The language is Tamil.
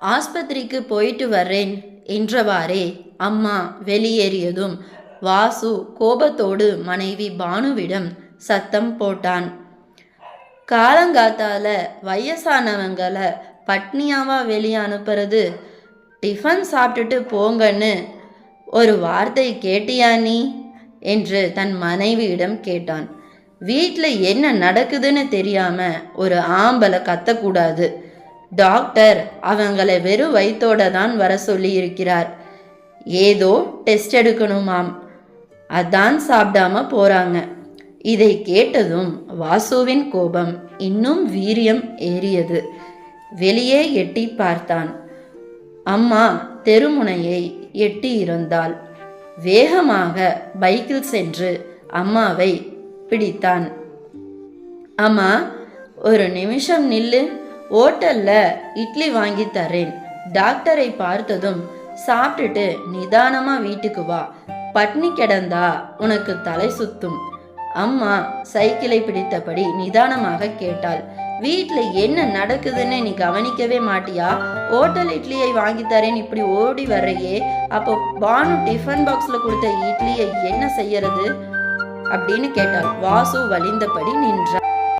ஆஸ்பத்திரிக்கு போயிட்டு வர்றேன் என்றவாறே அம்மா வெளியேறியதும் வாசு கோபத்தோடு மனைவி பானுவிடம் சத்தம் போட்டான். காலங்காத்தால வயசானவங்களை பட்னியாவா வெளியே அனுப்புறது டிஃபன் சாப்பிட்டுட்டு போங்கன்னு ஒரு வார்த்தை கேட்டியா நீ? என்று தன் மனைவியிடம் கேட்டான். வீட்டில் என்ன நடக்குதுன்னு தெரியாம ஒரு ஆம்பளை கத்தக்கூடாது. டாக்டர் அவங்கள வெறும் வயிற்றோட தான் வர சொல்லி இருக்கிறார் ஏதோ டெஸ்ட் எடுக்கணுமாம். அதான் சாப்பிடாம போறாங்க. இதை கேட்டதும் வாசுவின் கோபம் இன்னும் வீரியம் ஏறியது. வெளியே எட்டி பார்த்தான். அம்மா தெருமுனையை எட்டி இருந்தாள். வேகமாக பைக்கில் சென்று அம்மாவை பிடித்தான். அம்மா ஒரு நிமிஷம் நில்லு. ஓட்டல்ல இட்லி வாங்கி தரேன் டாக்டரை பார்த்ததும் சாப்பிட்டுட்டு நிதானமா வீட்டுக்கு வா. பட்னி கிடந்தா உனக்கு தலை சுத்தும். அம்மா சைக்கிளை பிடித்தபடி நிதானமாக கேட்டாள். வீட்டுல என்ன நடக்குதுன்னு நீ கவனிக்கவே மாட்டியா? ஹோட்டல் இட்லியை வாங்கி தரேன் இப்படி ஓடி வர்றையே. அப்போ பானு டிஃபன் பாக்ஸ்ல கொடுத்த இட்லியை என்ன செய்யறது? அப்படின்னு கேட்டாள். வாசு வலிந்தபடி நின்றாள்.